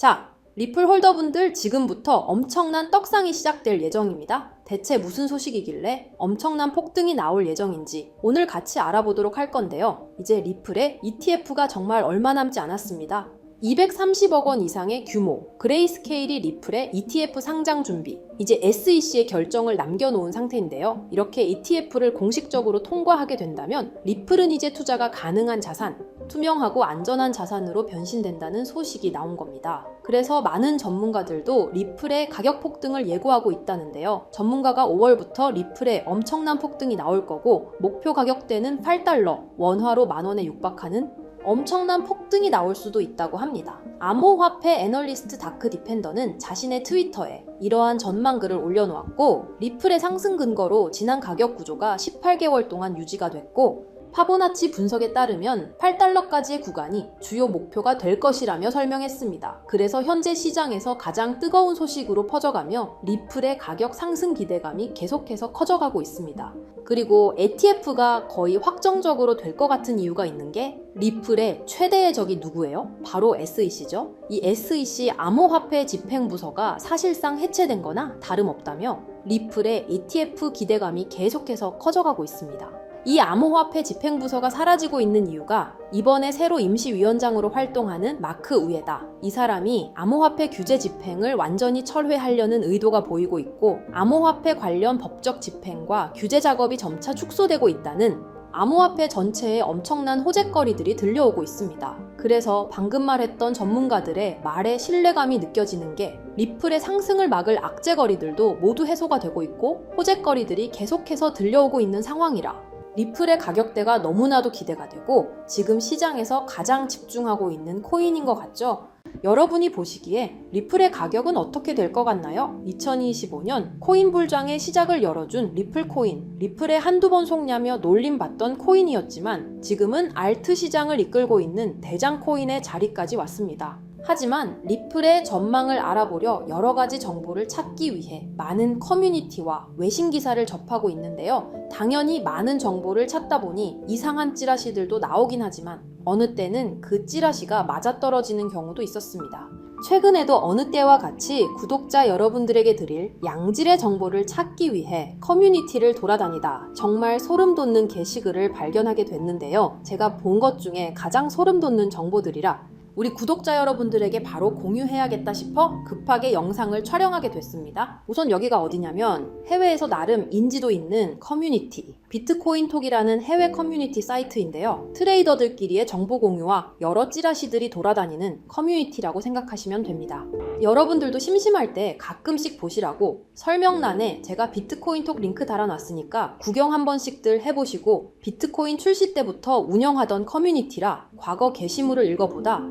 자, 리플 홀더분들 지금부터 엄청난 떡상이 시작될 예정입니다. 대체 무슨 소식이길래 엄청난 폭등이 나올 예정인지 오늘 같이 알아보도록 할 건데요. 이제 리플의 ETF가 정말 얼마 남지 않았습니다. 230억 원 이상의 규모, 그레이스케일이 리플의 ETF 상장 준비, 이제 SEC의 결정을 남겨놓은 상태인데요. 이렇게 ETF를 공식적으로 통과하게 된다면 리플은 이제 투자가 가능한 자산, 투명하고 안전한 자산으로 변신된다는 소식이 나온 겁니다. 그래서 많은 전문가들도 리플의 가격 폭등을 예고하고 있다는데요. 전문가가 5월부터 리플의 엄청난 폭등이 나올 거고 목표 가격대는 8달러, 원화로 만 원에 육박하는 엄청난 폭등이 나올 수도 있다고 합니다. 암호화폐 애널리스트 다크 디펜더는 자신의 트위터에 이러한 전망글을 올려놓았고 리플의 상승 근거로 지난 가격 구조가 18개월 동안 유지가 됐고 파보나치 분석에 따르면 8달러까지의 구간이 주요 목표가 될 것이라며 설명했습니다. 그래서 현재 시장에서 가장 뜨거운 소식으로 퍼져가며 리플의 가격 상승 기대감이 계속해서 커져가고 있습니다. 그리고 ETF가 거의 확정적으로 될 것 같은 이유가 있는 게 리플의 최대의 적이 누구예요? 바로 SEC죠. 이 SEC 암호화폐 집행부서가 사실상 해체된 거나 다름없다며 리플의 ETF 기대감이 계속해서 커져가고 있습니다. 이 암호화폐 집행부서가 사라지고 있는 이유가 이번에 새로 임시위원장으로 활동하는 마크 우에다. 이 사람이 암호화폐 규제 집행을 완전히 철회하려는 의도가 보이고 있고 암호화폐 관련 법적 집행과 규제 작업이 점차 축소되고 있다는 암호화폐 전체에 엄청난 호재거리들이 들려오고 있습니다. 그래서 방금 말했던 전문가들의 말에 신뢰감이 느껴지는 게 리플의 상승을 막을 악재거리들도 모두 해소가 되고 있고 호재거리들이 계속해서 들려오고 있는 상황이라 리플의 가격대가 너무나도 기대가 되고 지금 시장에서 가장 집중하고 있는 코인인 것 같죠? 여러분이 보시기에 리플의 가격은 어떻게 될 것 같나요? 2025년 코인 불장의 시작을 열어준 리플 코인, 리플에 한두 번 속냐며 놀림받던 코인이었지만 지금은 알트 시장을 이끌고 있는 대장 코인의 자리까지 왔습니다. 하지만 리플의 전망을 알아보려 여러 가지 정보를 찾기 위해 많은 커뮤니티와 외신 기사를 접하고 있는데요. 당연히 많은 정보를 찾다 보니 이상한 찌라시들도 나오긴 하지만 어느 때는 그 찌라시가 맞아떨어지는 경우도 있었습니다. 최근에도 어느 때와 같이 구독자 여러분들에게 드릴 양질의 정보를 찾기 위해 커뮤니티를 돌아다니다 정말 소름 돋는 게시글을 발견하게 됐는데요. 제가 본 것 중에 가장 소름 돋는 정보들이라 우리 구독자 여러분들에게 바로 공유해야겠다 싶어 급하게 영상을 촬영하게 됐습니다. 우선 여기가 어디냐면 해외에서 나름 인지도 있는 커뮤니티, 비트코인톡이라는 해외 커뮤니티 사이트인데요. 트레이더들끼리의 정보 공유와 여러 찌라시들이 돌아다니는 커뮤니티라고 생각하시면 됩니다. 여러분들도 심심할 때 가끔씩 보시라고 설명란에 제가 비트코인톡 링크 달아놨으니까 구경 한 번씩들 해보시고 비트코인 출시 때부터 운영하던 커뮤니티라 과거 게시물을 읽어보다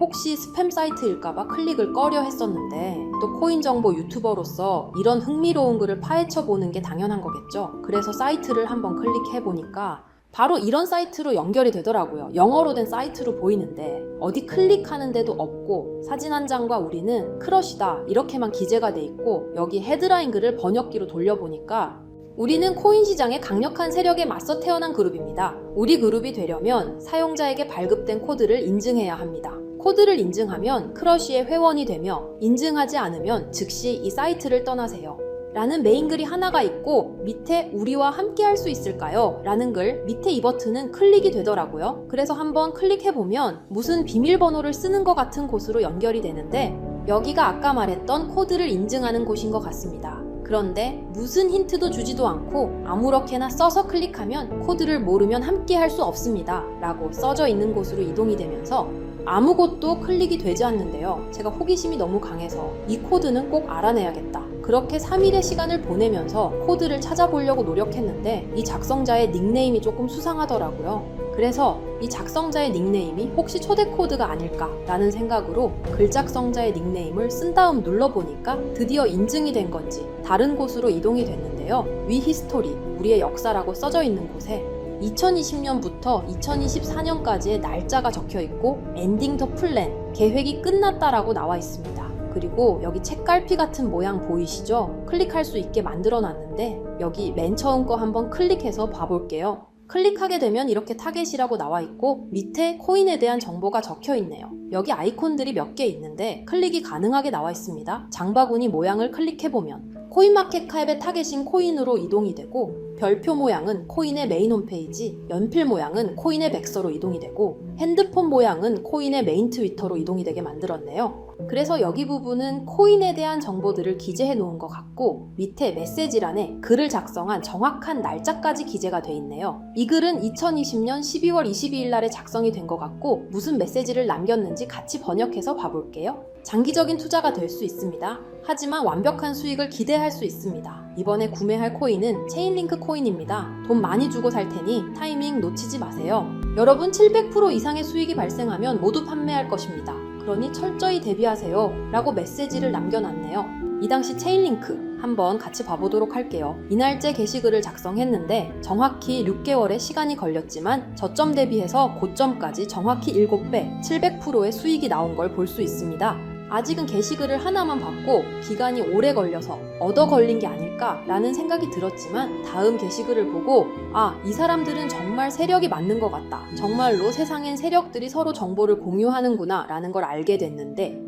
혹시 스팸 사이트일까봐 클릭을 꺼려 했었는데 또 코인 정보 유튜버로서 이런 흥미로운 글을 파헤쳐 보는 게 당연한 거겠죠. 그래서 사이트를 한번 클릭해 보니까 바로 이런 사이트로 연결이 되더라고요. 영어로 된 사이트로 보이는데 어디 클릭하는데도 없고 사진 한 장과 우리는 크러쉬다 이렇게만 기재가 돼 있고 여기 헤드라인 글을 번역기로 돌려보니까 우리는 코인 시장의 강력한 세력에 맞서 태어난 그룹입니다. 우리 그룹이 되려면 사용자에게 발급된 코드를 인증해야 합니다. 코드를 인증하면 크러쉬의 회원이 되며 인증하지 않으면 즉시 이 사이트를 떠나세요. 라는 메인 글이 하나가 있고 밑에 우리와 함께 할 수 있을까요? 라는 글 밑에 이 버튼은 클릭이 되더라고요. 그래서 한번 클릭해보면 무슨 비밀번호를 쓰는 것 같은 곳으로 연결이 되는데 여기가 아까 말했던 코드를 인증하는 곳인 것 같습니다. 그런데 무슨 힌트도 주지도 않고 아무렇게나 써서 클릭하면 코드를 모르면 함께 할 수 없습니다. 라고 써져 있는 곳으로 이동이 되면서 아무것도 클릭이 되지 않는데요. 제가 호기심이 너무 강해서 이 코드는 꼭 알아내야겠다. 그렇게 3일의 시간을 보내면서 코드를 찾아보려고 노력했는데 이 작성자의 닉네임이 조금 수상하더라고요. 그래서 이 작성자의 닉네임이 혹시 초대 코드가 아닐까라는 생각으로 글 작성자의 닉네임을 쓴 다음 눌러보니까 드디어 인증이 된 건지 다른 곳으로 이동이 됐는데요. 위 히스토리, 우리의 역사라고 써져 있는 곳에 2020년부터 2024년까지의 날짜가 적혀 있고 엔딩 더 플랜, 계획이 끝났다라고 나와 있습니다. 그리고 여기 책갈피 같은 모양 보이시죠? 클릭할 수 있게 만들어 놨는데 여기 맨 처음 거 한번 클릭해서 봐볼게요. 클릭하게 되면 이렇게 타겟이라고 나와 있고 밑에 코인에 대한 정보가 적혀 있네요. 여기 아이콘들이 몇 개 있는데 클릭이 가능하게 나와 있습니다. 장바구니 모양을 클릭해보면 코인마켓캅의 타겟인 코인으로 이동이 되고 별표 모양은 코인의 메인 홈페이지, 연필 모양은 코인의 백서로 이동이 되고 핸드폰 모양은 코인의 메인 트위터로 이동이 되게 만들었네요. 그래서 여기 부분은 코인에 대한 정보들을 기재해 놓은 것 같고 밑에 메시지란에 글을 작성한 정확한 날짜까지 기재가 돼 있네요. 이 글은 2020년 12월 22일 날에 작성이 된 것 같고 무슨 메시지를 남겼는지 같이 번역해서 봐볼게요. 장기적인 투자가 될 수 있습니다. 하지만 완벽한 수익을 기대할 수 있습니다. 이번에 구매할 코인은 체인링크 코인입니다. 돈 많이 주고 살 테니 타이밍 놓치지 마세요. 여러분 700% 이상의 수익이 발생하면 모두 판매할 것입니다. 그러니 철저히 대비하세요. 라고 메시지를 남겨놨네요. 이 당시 체인링크 한번 같이 봐보도록 할게요. 이날째 게시글을 작성했는데 정확히 6개월의 시간이 걸렸지만 저점 대비해서 고점까지 정확히 7배, 700%의 수익이 나온 걸 볼 수 있습니다. 아직은 게시글을 하나만 받고 기간이 오래 걸려서 얻어 걸린 게 아닐까라는 생각이 들었지만 다음 게시글을 보고 아, 이 사람들은 정말 세력이 맞는 것 같다. 정말로 세상엔 세력들이 서로 정보를 공유하는구나 라는 걸 알게 됐는데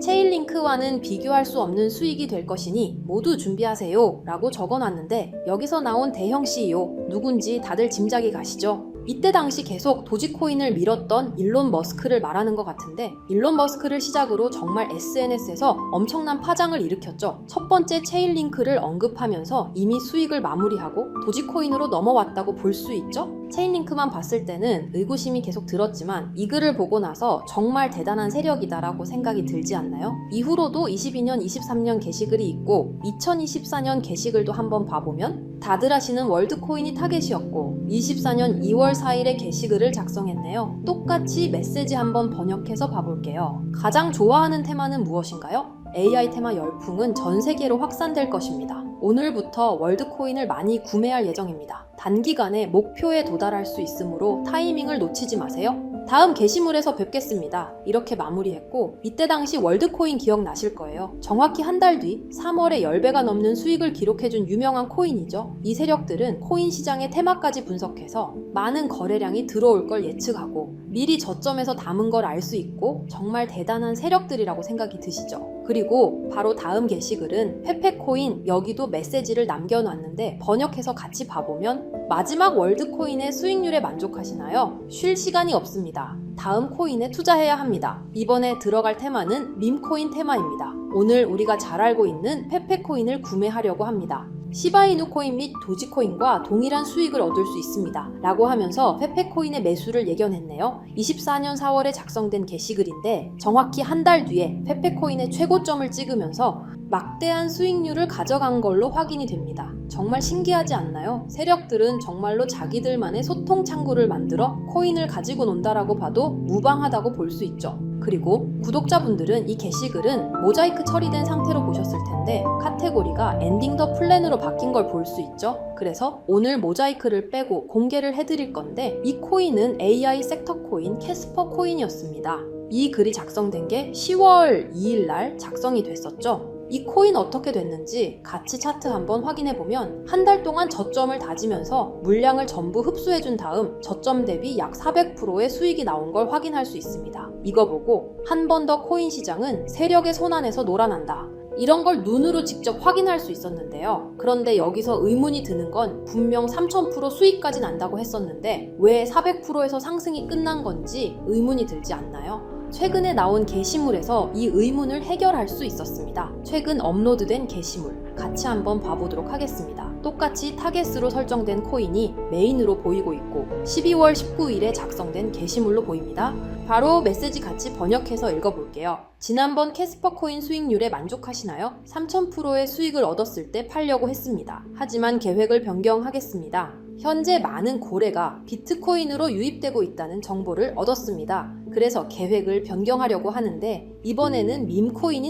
체인링크와는 비교할 수 없는 수익이 될 것이니 모두 준비하세요 라고 적어놨는데 여기서 나온 대형 CEO 누군지 다들 짐작이 가시죠? 이때 당시 계속 도지코인을 밀었던 일론 머스크를 말하는 것 같은데 일론 머스크를 시작으로 정말 SNS에서 엄청난 파장을 일으켰죠. 첫 번째 체인 링크를 언급하면서 이미 수익을 마무리하고 도지코인으로 넘어왔다고 볼 수 있죠. 체인링크만 봤을 때는 의구심이 계속 들었지만 이 글을 보고 나서 정말 대단한 세력이다라고 생각이 들지 않나요? 이후로도 22년, 23년 게시글이 있고 2024년 게시글도 한번 봐보면 다들 아시는 월드코인이 타겟이었고 24년 2월 4일에 게시글을 작성했네요. 똑같이 메시지 한번 번역해서 봐볼게요. 가장 좋아하는 테마는 무엇인가요? AI 테마 열풍은 전 세계로 확산될 것입니다. 오늘부터 월드코인을 많이 구매할 예정입니다. 단기간에 목표에 도달할 수 있으므로 타이밍을 놓치지 마세요. 다음 게시물에서 뵙겠습니다. 이렇게 마무리했고 이때 당시 월드코인 기억나실 거예요. 정확히 한 달 뒤 3월에 10배가 넘는 수익을 기록해준 유명한 코인이죠. 이 세력들은 코인 시장의 테마까지 분석해서 많은 거래량이 들어올 걸 예측하고 미리 저점에서 담은 걸 알 수 있고 정말 대단한 세력들이라고 생각이 드시죠. 그리고 바로 다음 게시글은 페페코인 여기도 메시지를 남겨놨는데 번역해서 같이 봐보면 마지막 월드코인의 수익률에 만족하시나요? 쉴 시간이 없습니다. 다음 코인에 투자해야 합니다. 이번에 들어갈 테마는 밈코인 테마입니다. 오늘 우리가 잘 알고 있는 페페코인을 구매하려고 합니다. 시바이누 코인 및 도지코인과 동일한 수익을 얻을 수 있습니다. 라고 하면서 페페코인의 매수를 예견했네요. 24년 4월에 작성된 게시글인데 정확히 한 달 뒤에 페페코인의 최고점을 찍으면서 막대한 수익률을 가져간 걸로 확인이 됩니다. 정말 신기하지 않나요? 세력들은 정말로 자기들만의 소통 창구를 만들어 코인을 가지고 논다라고 봐도 무방하다고 볼 수 있죠. 그리고 구독자분들은 이 게시글은 모자이크 처리된 상태로 보셨을 텐데 카테고리가 엔딩 더 플랜으로 바뀐 걸 볼 수 있죠. 그래서 오늘 모자이크를 빼고 공개를 해드릴 건데 이 코인은 AI 섹터 코인 캐스퍼 코인이었습니다. 이 글이 작성된 게 10월 2일 날 작성이 됐었죠. 이 코인 어떻게 됐는지 같이 차트 한번 확인해 보면 한 달 동안 저점을 다지면서 물량을 전부 흡수해 준 다음 저점 대비 약 400%의 수익이 나온 걸 확인할 수 있습니다. 이거 보고 한 번 더 코인 시장은 세력의 손안에서 놀아난다. 이런 걸 눈으로 직접 확인할 수 있었는데요. 그런데 여기서 의문이 드는 건 분명 3000% 수익까지 난다고 했었는데 왜 400%에서 상승이 끝난 건지 의문이 들지 않나요? 최근에 나온 게시물에서 이 의문을 해결할 수 있었습니다. 최근 업로드된 게시물 같이 한번 봐보도록 하겠습니다. 똑같이 타겟으로 설정된 코인이 메인으로 보이고 있고 12월 19일에 작성된 게시물로 보입니다. 바로 메시지 같이 번역해서 읽어볼게요. 지난번 캐스퍼 코인 수익률에 만족하시나요? 3000%의 수익을 얻었을 때 팔려고 했습니다. 하지만 계획을 변경하겠습니다. 현재 많은 고래가 비트코인으로 유입되고 있다는 정보를 얻었습니다. 그래서 계획을 변경하려고 하는데 이번에는 밈코인이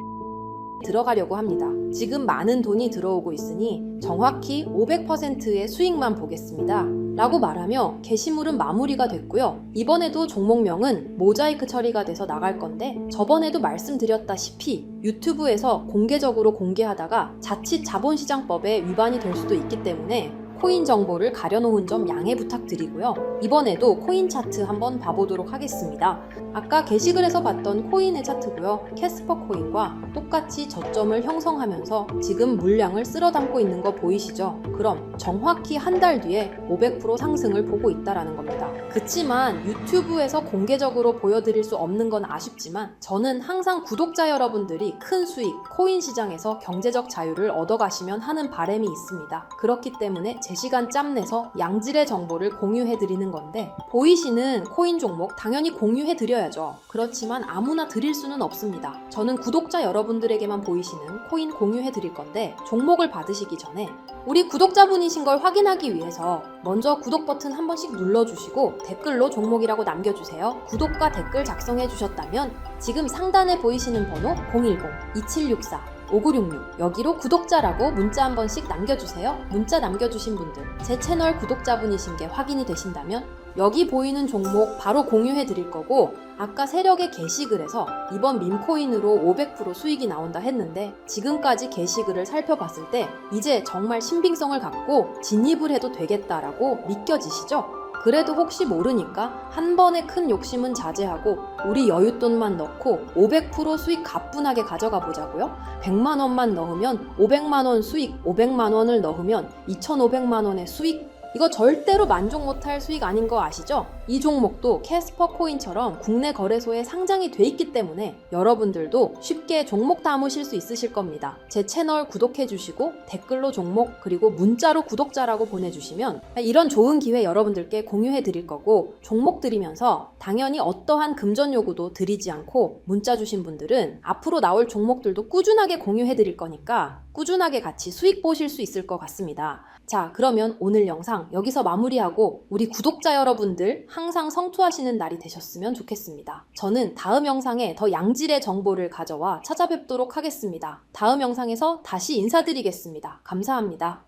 들어가려고 합니다. 지금 많은 돈이 들어오고 있으니 정확히 500%의 수익만 보겠습니다. 라고 말하며 게시물은 마무리가 됐고요. 이번에도 종목명은 모자이크 처리가 돼서 나갈 건데 저번에도 말씀드렸다시피 유튜브에서 공개적으로 공개하다가 자칫 자본시장법에 위반이 될 수도 있기 때문에 코인 정보를 가려놓은 점 양해 부탁드리고요. 이번에도 코인 차트 한번 봐보도록 하겠습니다. 아까 게시글에서 봤던 코인의 차트고요. 캐스퍼 코인과 똑같이 저점을 형성하면서 지금 물량을 쓸어 담고 있는 거 보이시죠? 그럼 정확히 한 달 뒤에 500% 상승을 보고 있다라는 겁니다. 그치만 유튜브에서 공개적으로 보여드릴 수 없는 건 아쉽지만 저는 항상 구독자 여러분들이 큰 수익, 코인 시장에서 경제적 자유를 얻어가시면 하는 바람이 있습니다. 그렇기 때문에 제 시간 짬 내서 양질의 정보를 공유해 드리는 건데 보이시는 코인 종목 당연히 공유해 드려야죠. 그렇지만 아무나 드릴 수는 없습니다. 저는 구독자 여러분들에게만 보이시는 코인 공유해 드릴 건데 종목을 받으시기 전에 우리 구독자분이신 걸 확인하기 위해서 먼저 구독 버튼 한 번씩 눌러주시고 댓글로 종목이라고 남겨주세요. 구독과 댓글 작성해 주셨다면 지금 상단에 보이시는 번호 010-2764 5966 여기로 구독자라고 문자 한 번씩 남겨주세요. 문자 남겨주신 분들 제 채널 구독자분이신 게 확인이 되신다면 여기 보이는 종목 바로 공유해 드릴 거고 아까 세력의 게시글에서 이번 밈코인으로 500% 수익이 나온다 했는데 지금까지 게시글을 살펴봤을 때 이제 정말 신빙성을 갖고 진입을 해도 되겠다라고 믿겨지시죠? 그래도 혹시 모르니까 한 번에 큰 욕심은 자제하고 우리 여윳돈만 넣고 500% 수익 가뿐하게 가져가 보자고요. 100만 원만 넣으면 500만 원 수익, 500만 원을 넣으면 2,500만 원의 수익 이거 절대로 만족 못할 수익 아닌 거 아시죠? 이 종목도 캐스퍼 코인처럼 국내 거래소에 상장이 돼 있기 때문에 여러분들도 쉽게 종목 담으실 수 있으실 겁니다. 제 채널 구독해 주시고 댓글로 종목 그리고 문자로 구독자라고 보내주시면 이런 좋은 기회 여러분들께 공유해 드릴 거고 종목 드리면서 당연히 어떠한 금전 요구도 드리지 않고 문자 주신 분들은 앞으로 나올 종목들도 꾸준하게 공유해 드릴 거니까 꾸준하게 같이 수익 보실 수 있을 것 같습니다. 자, 그러면 오늘 영상 여기서 마무리하고 우리 구독자 여러분들 항상 성투하시는 날이 되셨으면 좋겠습니다. 저는 다음 영상에 더 양질의 정보를 가져와 찾아뵙도록 하겠습니다. 다음 영상에서 다시 인사드리겠습니다. 감사합니다.